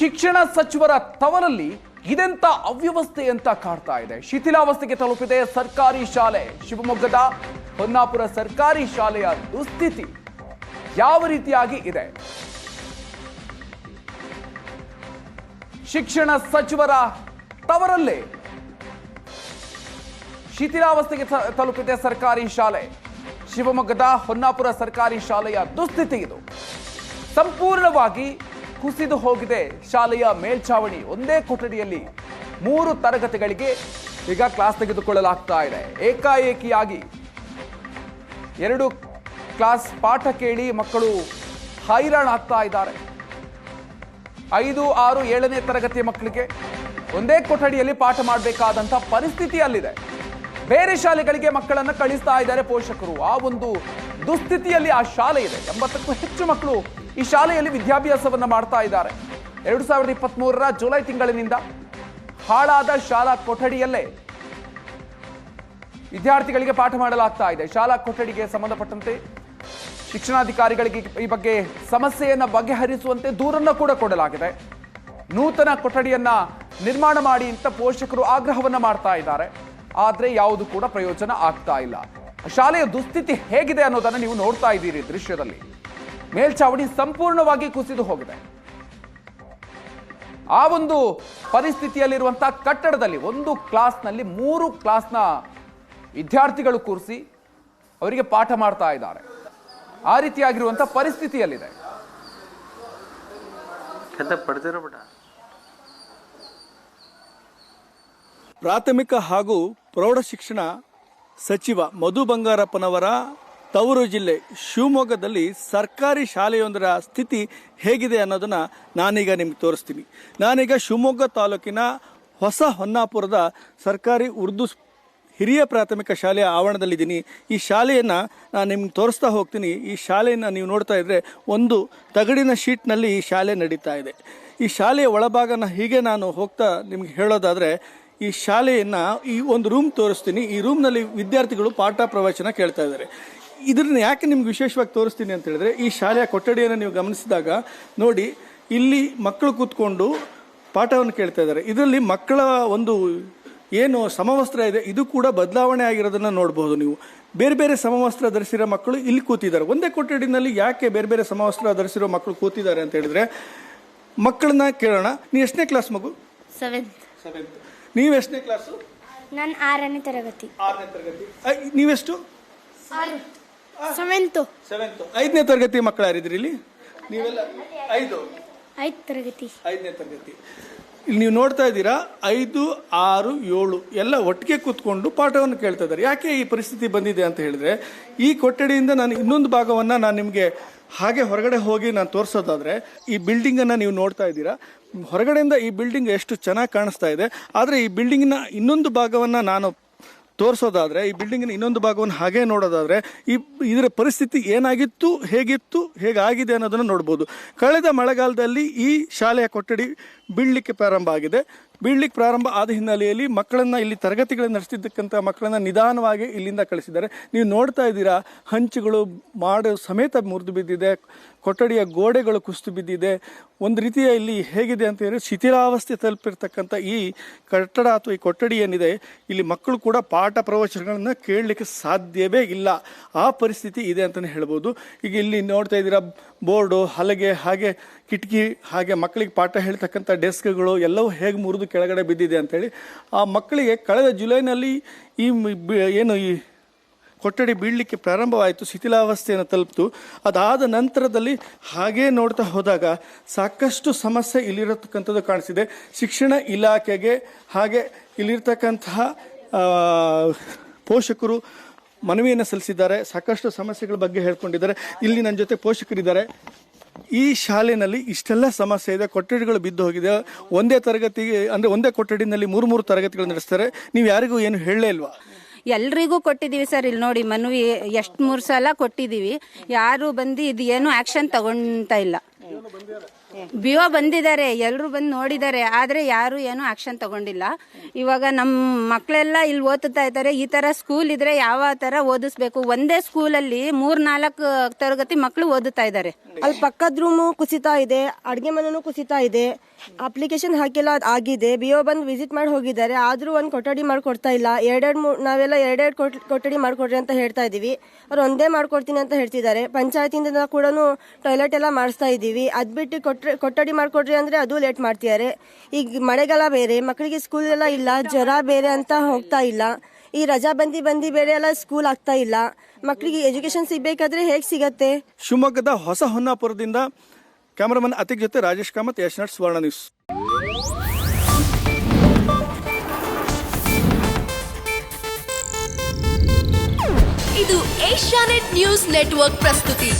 ಶಿಕ್ಷಣ ಸಚಿವರ ತವರಲ್ಲಿ ಇದೆಂತ ಅವ್ಯವಸ್ಥೆ ಅಂತ ಕಾಡ್ತಾ ಇದೆ. ಶಿಥಿಲಾವಸ್ಥೆಗೆ ತಲುಪಿದೆ ಸರ್ಕಾರಿ ಶಾಲೆ. ಶಿವಮೊಗ್ಗದ ಹೊನ್ನಾಪುರ ಸರ್ಕಾರಿ ಶಾಲೆಯ ದುಸ್ಥಿತಿ ಯಾವ ರೀತಿಯಾಗಿ ಇದೆ? ಶಿಕ್ಷಣ ಸಚಿವರ ತವರಲ್ಲೇ ಶಿಥಿಲಾವಸ್ಥೆಗೆ ತಲುಪಿದೆ ಸರ್ಕಾರಿ ಶಾಲೆ. ಶಿವಮೊಗ್ಗದ ಹೊನ್ನಾಪುರ ಸರ್ಕಾರಿ ಶಾಲೆಯ ದುಸ್ಥಿತಿ ಇದು. ಸಂಪೂರ್ಣವಾಗಿ ಕುಸಿದು ಹೋಗಿದೆ ಶಾಲೆಯ ಮೇಲ್ಛಾವಣಿ ಒಂದೇ ಕೊಠಡಿಯಲ್ಲಿ ಮೂರು ತರಗತಿಗಳಿಗೆ ಈಗ ಕ್ಲಾಸ್ ತೆಗೆದುಕೊಳ್ಳಲಾಗ್ತಾ ಇದೆ. ಏಕಾಏಕಿಯಾಗಿ ಎರಡು ಕ್ಲಾಸ್ ಪಾಠ ಕೇಳಿ ಮಕ್ಕಳು ಹೈರಾಣಾಗ್ತಾ ಇದ್ದಾರೆ. ಐದು, ಆರು, ಏಳನೇ ತರಗತಿಯ ಮಕ್ಕಳಿಗೆ ಒಂದೇ ಕೊಠಡಿಯಲ್ಲಿ ಪಾಠ ಮಾಡಬೇಕಾದಂಥ ಪರಿಸ್ಥಿತಿ ಅಲ್ಲಿದೆ. ಬೇರೆ ಶಾಲೆಗಳಿಗೆ ಮಕ್ಕಳನ್ನು ಕಳಿಸ್ತಾ ಇದ್ದಾರೆ ಪೋಷಕರು. ಆ ಒಂದು ದುಸ್ಥಿತಿಯಲ್ಲಿ ಆ ಶಾಲೆ ಇದೆ. ಎಂಬತ್ತಕ್ಕೂ ಹೆಚ್ಚು ಮಕ್ಕಳು ಈ ಶಾಲೆಯಲ್ಲಿ ವಿದ್ಯಾಭ್ಯಾಸವನ್ನು ಮಾಡ್ತಾ ಇದ್ದಾರೆ. ಎರಡು ಸಾವಿರದ ಇಪ್ಪತ್ತ್ ಮೂರರ ಜುಲೈ ತಿಂಗಳಿನಿಂದ ಹಾಳಾದ ಶಾಲಾ ಕೊಠಡಿಯಲ್ಲೇ ವಿದ್ಯಾರ್ಥಿಗಳಿಗೆ ಪಾಠ ಮಾಡಲಾಗ್ತಾ ಇದೆ. ಶಾಲಾ ಕೊಠಡಿಗೆ ಸಂಬಂಧಪಟ್ಟಂತೆ ಶಿಕ್ಷಣಾಧಿಕಾರಿಗಳಿಗೆ ಈ ಬಗ್ಗೆ ಸಮಸ್ಯೆಯನ್ನು ಬಗೆಹರಿಸುವಂತೆ ದೂರನ್ನು ಕೂಡ ಕೊಡಲಾಗಿದೆ. ನೂತನ ಕೊಠಡಿಯನ್ನ ನಿರ್ಮಾಣ ಮಾಡಿ ಅಂತ ಪೋಷಕರು ಆಗ್ರಹವನ್ನ ಮಾಡ್ತಾ ಇದ್ದಾರೆ. ಆದರೆ ಯಾವುದು ಕೂಡ ಪ್ರಯೋಜನ ಆಗ್ತಾ ಇಲ್ಲ. ಶಾಲೆಯ ದುಸ್ಥಿತಿ ಹೇಗಿದೆ ಅನ್ನೋದನ್ನು ನೀವು ನೋಡ್ತಾ ಇದ್ದೀರಿ ದೃಶ್ಯದಲ್ಲಿ. ಮೇಲ್ಛಾವಣಿ ಸಂಪೂರ್ಣವಾಗಿ ಕುಸಿದು ಹೋಗಿದೆ. ಆ ಒಂದು ಪರಿಸ್ಥಿತಿಯಲ್ಲಿರುವಂತಹ ಕಟ್ಟಡದಲ್ಲಿ ಒಂದು ಕ್ಲಾಸ್ನಲ್ಲಿ ಮೂರು ಕ್ಲಾಸ್ನ ವಿದ್ಯಾರ್ಥಿಗಳು ಕೂರಿಸಿ ಅವರಿಗೆ ಪಾಠ ಮಾಡ್ತಾ ಇದ್ದಾರೆ. ಆ ರೀತಿಯಾಗಿರುವಂತಹ ಪರಿಸ್ಥಿತಿಯಲ್ಲಿದೆ. ಪ್ರಾಥಮಿಕ ಹಾಗೂ ಪ್ರೌಢಶಿಕ್ಷಣ ಸಚಿವ ಮಧು ಬಂಗಾರಪ್ಪನವರ ತವರು ಜಿಲ್ಲೆ ಶಿವಮೊಗ್ಗದಲ್ಲಿ ಸರ್ಕಾರಿ ಶಾಲೆಯೊಂದರ ಸ್ಥಿತಿ ಹೇಗಿದೆ ಅನ್ನೋದನ್ನು ನಾನೀಗ ನಿಮ್ಗೆ ತೋರಿಸ್ತೀನಿ. ನಾನೀಗ ಶಿವಮೊಗ್ಗ ತಾಲೂಕಿನ ಹೊಸ ಹೊನ್ನಾಪುರದ ಸರ್ಕಾರಿ ಉರ್ದು ಹಿರಿಯ ಪ್ರಾಥಮಿಕ ಶಾಲೆಯ ಆವರಣದಲ್ಲಿದ್ದೀನಿ. ಈ ಶಾಲೆಯನ್ನು ನಾನು ನಿಮ್ಗೆ ತೋರಿಸ್ತಾ ಹೋಗ್ತೀನಿ. ಈ ಶಾಲೆಯನ್ನು ನೀವು ನೋಡ್ತಾ ಇದ್ದರೆ ಒಂದು ತಗಡಿನ ಶೀಟ್ನಲ್ಲಿ ಈ ಶಾಲೆ ನಡೀತಾ ಇದೆ. ಈ ಶಾಲೆಯ ಒಳಭಾಗನ ಹೀಗೆ ನಾನು ಹೋಗ್ತಾ ನಿಮ್ಗೆ ಹೇಳೋದಾದರೆ, ಈ ಶಾಲೆಯನ್ನು ಈ ಒಂದು ರೂಮ್ ತೋರಿಸ್ತೀನಿ. ಈ ರೂಮ್ನಲ್ಲಿ ವಿದ್ಯಾರ್ಥಿಗಳು ಪಾಠ ಪ್ರವಚನ ಕೇಳ್ತಾ ಇದ್ದಾರೆ. ಇದನ್ನ ಯಾಕೆ ನಿಮ್ಗೆ ವಿಶೇಷವಾಗಿ ತೋರಿಸ್ತೀನಿ ಅಂತ ಹೇಳಿದ್ರೆ ಈ ಶಾಲೆಯ ಕೊಠಡಿಯನ್ನು ನೀವು ಗಮನಿಸಿದಾಗ ನೋಡಿ ಇಲ್ಲಿ ಮಕ್ಕಳು ಕೂತ್ಕೊಂಡು ಪಾಠವನ್ನು ಕೇಳ್ತಾ ಇದ್ದಾರೆ. ಇದರಲ್ಲಿ ಮಕ್ಕಳ ಒಂದು ಏನು ಸಮವಸ್ತ್ರ ಇದೆ ಇದು ಕೂಡ ಬದಲಾವಣೆ ಆಗಿರೋದನ್ನ ನೋಡಬಹುದು ನೀವು. ಬೇರೆ ಬೇರೆ ಸಮವಸ್ತ್ರ ಧರಿಸಿರೋ ಮಕ್ಕಳು ಇಲ್ಲಿ ಕೂತಿದ್ದಾರೆ. ಒಂದೇ ಕೊಠಡಿನಲ್ಲಿ ಯಾಕೆ ಬೇರೆ ಬೇರೆ ಸಮವಸ್ತ್ರ ಧರಿಸಿರೋ ಮಕ್ಕಳು ಕೂತಿದ್ದಾರೆ ಅಂತ ಹೇಳಿದ್ರೆ ಮಕ್ಕಳನ್ನ ಕೇಳೋಣ. ನೀವು ಎಷ್ಟನೇ ಕ್ಲಾಸ್ ಮಗು? ಸೆವೆಂತ್ ಸೆವೆಂತ್ ನೀವು ಎಷ್ಟನೇ ಕ್ಲಾಸು ನಾನು ಆರನೇ ತರಗತಿ. ಆರನೇ ತರಗತಿ. ಐ- ನೀವೆಷ್ಟು? ಸೆವೆಂತು. ಸೆವೆಂತ್. ಐದನೇ ತರಗತಿ ಮಕ್ಕಳು ಯಾರಿದ್ರಿ ಇಲ್ಲಿ? ನೀವೆಲ್ಲ ಐದು. ಐದು ತರಗತಿ. ಐದನೇ ತರಗತಿ. ಇಲ್ಲಿ ನೀವು ನೋಡ್ತಾ ಇದ್ದೀರಾ ಐದು ಆರು ಏಳು ಎಲ್ಲ ಒಟ್ಟಿಗೆ ಕೂತ್ಕೊಂಡು ಪಾಠವನ್ನು ಕೇಳ್ತಾ ಇದ್ದಾರೆ. ಯಾಕೆ ಈ ಪರಿಸ್ಥಿತಿ ಬಂದಿದೆ ಅಂತ ಹೇಳಿದ್ರೆ ಈ ಕೊಠಡಿಯಿಂದ ನಾನು ಇನ್ನೊಂದು ಭಾಗವನ್ನು ನಾನು ನಿಮಗೆ ಹಾಗೆ ಹೊರಗಡೆ ಹೋಗಿ ನಾನು ತೋರಿಸೋದಾದ್ರೆ ಈ ಬಿಲ್ಡಿಂಗನ್ನು ನೀವು ನೋಡ್ತಾ ಇದ್ದೀರಾ. ಹೊರಗಡೆಯಿಂದ ಈ ಬಿಲ್ಡಿಂಗ್ ಎಷ್ಟು ಚೆನ್ನಾಗಿ ಕಾಣಿಸ್ತಾ ಇದೆ. ಆದರೆ ಈ ಬಿಲ್ಡಿಂಗಿನ ಇನ್ನೊಂದು ಭಾಗವನ್ನು ನಾನು ತೋರಿಸೋದಾದ್ರೆ, ಈ ಬಿಲ್ಡಿಂಗಿನ ಇನ್ನೊಂದು ಭಾಗವನ್ನು ಹಾಗೆ ನೋಡೋದಾದ್ರೆ, ಈ ಇದರ ಪರಿಸ್ಥಿತಿ ಏನಾಗಿತ್ತು, ಹೇಗಿತ್ತು, ಹೇಗಾಗಿದೆ ಅನ್ನೋದನ್ನು ನೋಡ್ಬೋದು. ಕಳೆದ ಮಳೆಗಾಲದಲ್ಲಿ ಈ ಶಾಲೆಯ ಕೊಠಡಿ ಬೀಳಲಿಕ್ಕೆ ಪ್ರಾರಂಭ ಆಗಿದೆ. ಬೀಳಲಿಕ್ಕೆ ಪ್ರಾರಂಭ ಆದ ಹಿನ್ನೆಲೆಯಲ್ಲಿ ಮಕ್ಕಳನ್ನು ಇಲ್ಲಿ ತರಗತಿಗಳನ್ನು ನಡೆಸ್ತಿದ್ದಕ್ಕಂಥ ಮಕ್ಕಳನ್ನು ನಿಧಾನವಾಗಿ ಇಲ್ಲಿಂದ ಕಳಿಸಿದ್ದಾರೆ. ನೀವು ನೋಡ್ತಾ ಇದ್ದೀರಾ, ಹಂಚುಗಳು ಮಾಡು ಸಮೇತ ಮುರಿದು ಬಿದ್ದಿದೆ, ಕೊಠಡಿಯ ಗೋಡೆಗಳು ಕುಸಿದು ಬಿದ್ದಿದೆ. ಒಂದು ರೀತಿಯ ಇಲ್ಲಿ ಹೇಗಿದೆ ಅಂತ ಹೇಳಿದ್ರೆ ಶಿಥಿಲಾವಸ್ಥೆ ತಲುಪಿರ್ತಕ್ಕಂಥ ಈ ಕಟ್ಟಡ ಅಥವಾ ಈ ಕೊಠಡಿ ಏನಿದೆ, ಇಲ್ಲಿ ಮಕ್ಕಳು ಕೂಡ ಪಾಠ ಪ್ರವಚನಗಳನ್ನು ಕೇಳಲಿಕ್ಕೆ ಸಾಧ್ಯವೇ ಇಲ್ಲ. ಆ ಪರಿಸ್ಥಿತಿ ಇದೆ ಅಂತಲೇ ಹೇಳ್ಬೋದು. ಈಗ ಇಲ್ಲಿ ನೋಡ್ತಾ ಇದ್ದೀರಾ, ಬೋರ್ಡು, ಹಲಗೆ, ಹಾಗೆ ಕಿಟಕಿ, ಹಾಗೆ ಮಕ್ಕಳಿಗೆ ಪಾಠ ಹೇಳ್ತಕ್ಕಂಥ ಡೆಸ್ಕ್ಗಳು ಎಲ್ಲವೂ ಹೇಗೆ ಮುರಿದು ಕೆಳಗಡೆ ಬಿದ್ದಿದೆ ಅಂತೇಳಿ ಆ ಮಕ್ಕಳಿಗೆ ಕಳೆದ ಜುಲೈನಲ್ಲಿ ಈ ಏನು ಈ ಕೊಠಡಿ ಬೀಳಲಿಕ್ಕೆ ಪ್ರಾರಂಭವಾಯಿತು, ಶಿಥಿಲಾವಸ್ಥೆಯನ್ನು ತಲುಪಿತು. ಅದಾದ ನಂತರದಲ್ಲಿ ಹಾಗೇ ನೋಡ್ತಾ ಹೋದಾಗ ಸಾಕಷ್ಟು ಸಮಸ್ಯೆ ಇಲ್ಲಿರತಕ್ಕಂಥದ್ದು ಕಾಣಿಸಿದೆ. ಶಿಕ್ಷಣ ಇಲಾಖೆಗೆ ಹಾಗೆ ಇಲ್ಲಿರ್ತಕ್ಕಂತಹ ಪೋಷಕರು ಮನವಿಯನ್ನು ಸಲ್ಲಿಸಿದ್ದಾರೆ. ಸಾಕಷ್ಟು ಸಮಸ್ಯೆಗಳ ಬಗ್ಗೆ ಹೇಳ್ಕೊಂಡಿದ್ದಾರೆ. ಇಲ್ಲಿ ನನ್ನ ಜೊತೆ ಪೋಷಕರಿದ್ದಾರೆ. ಈ ಶಾಲೆಯಲ್ಲಿ ಇಷ್ಟೆಲ್ಲ ಸಮಸ್ಯೆ ಇದೆ, ಕೊಠಡಿಗಳು ಬಿದ್ದು ಹೋಗಿದೆ. ಒಂದೇ ತರಗತಿಗೆ, ಅಂದರೆ ಒಂದೇ ಕೊಠಡಿನಲ್ಲಿ ಮೂರು ಮೂರು ತರಗತಿಗಳು ನಡೆಸ್ತಾರೆ. ನೀವು ಯಾರಿಗೂ ಏನು ಹೇಳಲೇ ಇಲ್ವಾ? ಎಲ್ರಿಗೂ ಕೊಟ್ಟಿದ್ದೀವಿ ಸರ್. ಇಲ್ಲಿ ನೋಡಿ, ಮನವಿ, ಎಷ್ಟು ಮೂರು ಸಲ ಕೊಟ್ಟಿದ್ದೀವಿ. ಯಾರು ಬಂದು ಇದು ಏನು ಆ್ಯಕ್ಷನ್ ತಗೊಂತ ಇಲ್ಲ. ಬಿಒ ಬಂದಿದ್ದಾರೆ ಎಲ್ಲರೂ ಬಂದು ನೋಡಿದ್ದಾರೆ, ಆದ್ರೆ ಯಾರು ಏನು ಆಕ್ಷನ್ ತಗೊಂಡಿಲ್ಲ. ಇವಾಗ ನಮ್ಮ ಮಕ್ಕಳೆಲ್ಲ ಇಲ್ಲಿ ಓದುತ್ತಾ ಇದ್ದಾರೆ, ಈ ತರ ಸ್ಕೂಲ್ ಇದ್ರೆ ಯಾವ ತರ ಓದಿಸ್ಬೇಕು? ಒಂದೇ ಸ್ಕೂಲಲ್ಲಿ ಮೂರ್ ನಾಲ್ಕು ತರಗತಿ ಮಕ್ಕಳು ಓದುತ್ತಾ ಇದ್ದಾರೆ. ಅಲ್ಲಿ ಪಕ್ಕದ ರೂಮು ಕುಸಿತಾ ಇದೆ, ಅಡುಗೆ ಮನೆನೂ ಕುಸಿತಾ ಇದೆ ಅಪ್ಲಿಕೇಶನ್ ಹಾಕಿಲ್ಲ, ಆಗಿದೆ. ಬಿ ಒ ಬಂದು ವಿಸಿಟ್ ಮಾಡಿ ಹೋಗಿದ್ದಾರೆ, ಆದರೂ ಒಂದು ಕೊಠಡಿ ಮಾಡ್ಕೊಡ್ತಾ ಇಲ್ಲ. ಎರಡೆರಡು ಮೂರು ನಾವೆಲ್ಲ ಎರಡೆರಡು ಕೊಠಡಿ ಮಾಡ್ಕೊಡ್ರಿ ಅಂತ ಹೇಳ್ತಾ ಇದ್ದೀವಿ ಅವ್ರು ಒಂದೇ ಮಾಡ್ಕೊಡ್ತೀನಿ ಅಂತ ಹೇಳ್ತಿದ್ದಾರೆ. ಪಂಚಾಯತಿಯಿಂದ ಕೂಡ ಟಾಯ್ಲೆಟ್ ಎಲ್ಲ ಮಾಡಿಸ್ತಾ ಇದೀವಿ. ಅದು ಬಿಟ್ಟು ಕೊಟ್ರೆ ಕೊಠಡಿ ಮಾಡಿಕೊಡ್ರಿ ಅಂದರೆ ಅದು ಲೇಟ್ ಮಾಡ್ತಿದ್ದಾರೆ. ಈಗ ಮಳೆಗಾಲ ಬೇರೆ ಮಕ್ಕಳಿಗೆ ಸ್ಕೂಲ್ ಎಲ್ಲ ಇಲ್ಲ ಜ್ವರ ಬೇರೆ ಅಂತ ಹೋಗ್ತಾ ಇಲ್ಲ. ಈ ರಜಾ ಬಂದಿ ಬಂದಿ ಬೇರೆ ಎಲ್ಲ ಸ್ಕೂಲ್ ಆಗ್ತಾ ಇಲ್ಲ. ಮಕ್ಕಳಿಗೆ ಎಜುಕೇಶನ್ ಸಿಗಬೇಕಾದ್ರೆ ಹೇಗೆ ಸಿಗತ್ತೆ? ಶಿವಮೊಗ್ಗದ ಹೊಸ ಹೊನ್ನಾಪುರದಿಂದ ಕ್ಯಾಮರಾಮನ್ ಅತಿಕ್ ಜೊತೆ ರಾಜೇಶ್ ಕಾಮತ್ ಯಶ್ನಟ್ ಸುವರ್ಣ ನ್ಯೂಸ್ ಇದು ಏಷ್ಯಾನೆಟ್ ನ್ಯೂಸ್ ನೆಟ್ವರ್ಕ್ ಪ್ರಸ್ತುತಿ.